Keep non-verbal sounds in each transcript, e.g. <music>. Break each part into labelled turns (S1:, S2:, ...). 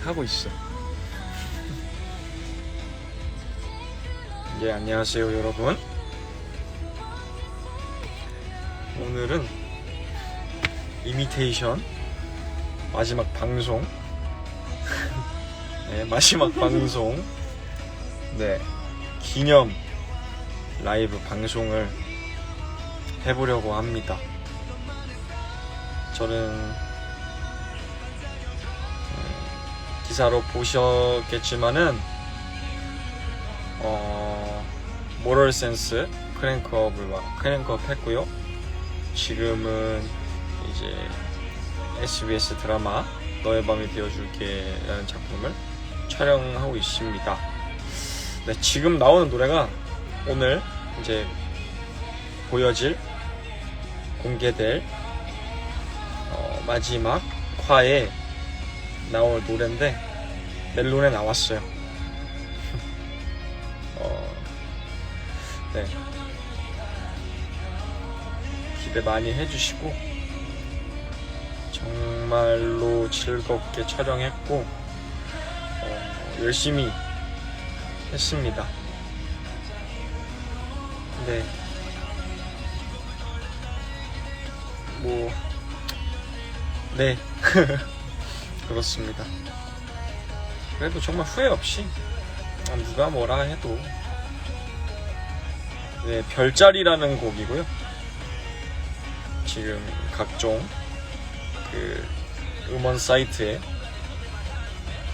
S1: 하고 있어. 예, 안녕하세요, 여러분. 오늘은 이미테이션 마지막 방송. <laughs> 네, 마지막 방송. 네, 기념 라이브 방송을 해보려고 합니다. 저는 기사로 보셨겠지만은 어 모럴 센스 크랭크업을 와- 크랭크업 했고요. 지금은 이제 SBS 드라마 너의 밤이 되어줄게라는 작품을 촬영하고 있습니다. 네, 지금 나오는 노래가 오늘 이제 보여질 공개될 어, 마지막 화에 나올 노래인데 멜론에 나왔어요. <laughs> 어, 네. 기대 많이 해주시고 정말로 즐겁게 촬영했고 어, 열심히 했습니다. 네. 뭐, 네. <laughs> 그렇습니다. 그래도 정말 후회 없이 아, 누가 뭐라 해도 네, 별자리라는 곡이고요. 지금 각종 그 음원 사이트에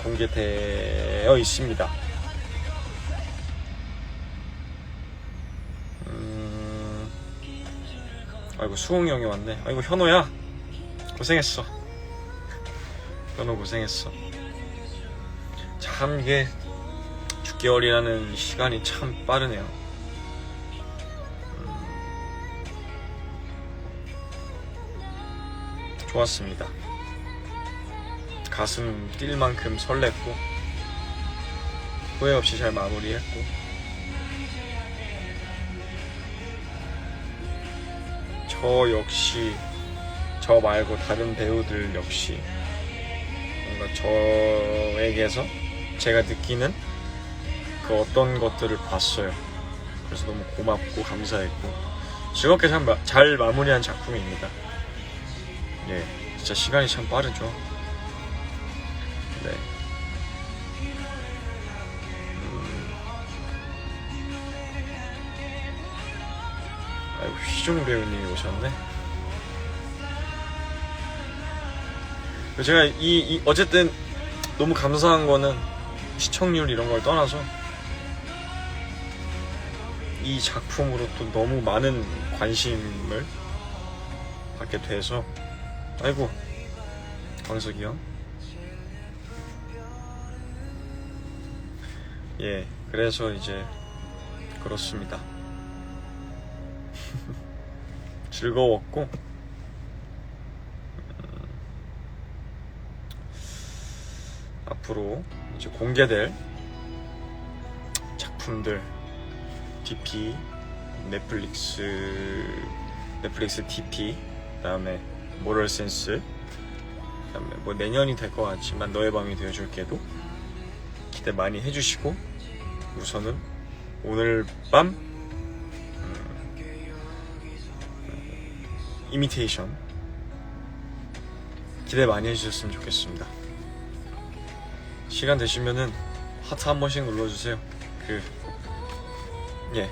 S1: 공개되어 있습니다. 음, 아이고 수홍이 형이 왔네. 아이고 현호야 고생했어. 현호 고생했어. 참 이게 6개월이라는 시간이 참 빠르네요. 음, 좋았습니다. 가슴 뛸 만큼 설렜고 후회 없이 잘 마무리했고 저 역시 저 말고 다른 배우들 역시 뭔가 저에게서 제가 느끼는 그 어떤 것들을 봤어요. 그래서 너무 고맙고 감사했고 즐겁게 참 마- 잘 마무리한 작품입니다. 예, 진짜 시간이 참 빠르죠. 네. 음. 아이고 희종 배우님이 오셨네. 제가 이, 이 어쨌든 너무 감사한 거는 시청률 이런 걸 떠나서 이 작품으로 또 너무 많은 관심을 받게 돼서 아이고 광석이 형. 예, 그래서 이제 그렇습니다. <laughs> 즐거웠고 앞으로 이제 공개될 작품들 DP 넷플릭스 넷플릭스 DP 그다음에 모럴 센스 그다음에 뭐 내년이 될 것 같지만 너의 밤이 되어줄게도 기대 많이 해주시고 우선은 오늘 밤 음, 이미테이션 기대 많이 해주셨으면 좋겠습니다. 시간 되시면은 하트 한 번씩 눌러주세요. 그, 예.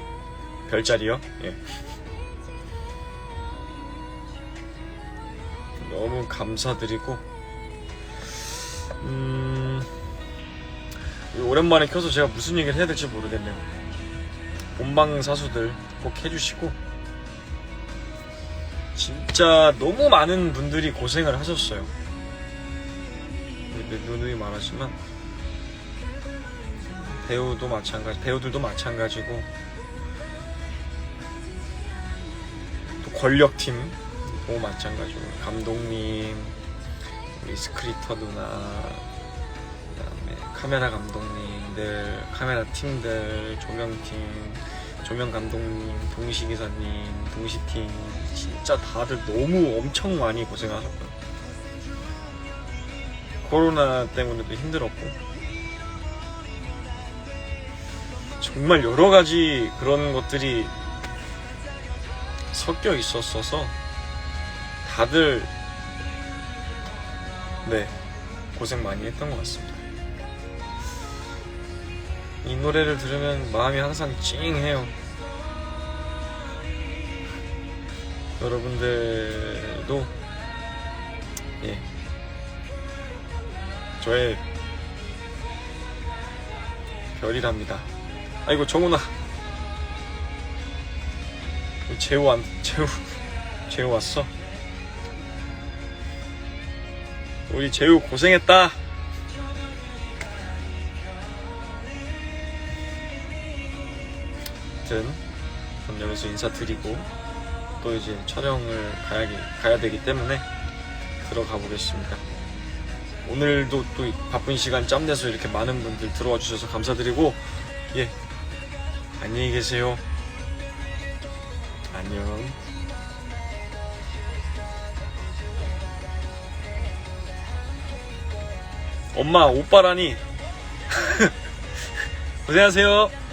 S1: 별자리요? 예. 너무 감사드리고, 음, 오랜만에 켜서 제가 무슨 얘기를 해야 될지 모르겠네요. 본방 사수들 꼭 해주시고, 진짜 너무 많은 분들이 고생을 하셨어요. 네, 누누이 말하지만 배우도 마찬가지, 배우들도 마찬가지고 또 권력팀도 마찬가지고 감독님, 우리 스크립터 누나, 그다음에 카메라 감독님들, 카메라 팀들, 조명팀, 조명 감독님, 동시 기사님, 동시 팀 진짜 다들 너무 엄청 많이 고생하셨고요. 코로나 때문에도 힘들었고 정말 여러 가지 그런 것들이 섞여 있었어서 다들 네 고생 많이 했던 것 같습니다. 이 노래를 들으면 마음이 항상 찡해요. 여러분들도 예 저의 별이랍니다. 아이고 정훈아 재우 안 재우 재우 왔어. 우리 재우 고생했다. 아무튼 그럼 여기서 인사드리고 또 이제 촬영을 가야, 가야 되기 때문에 들어가 보겠습니다. 오늘도 또 바쁜 시간 짬 내서 이렇게 많은 분들 들어와 주셔서 감사드리고 예 안녕히 계세요. 안녕. 엄마 오빠라니 <laughs> 고생하세요.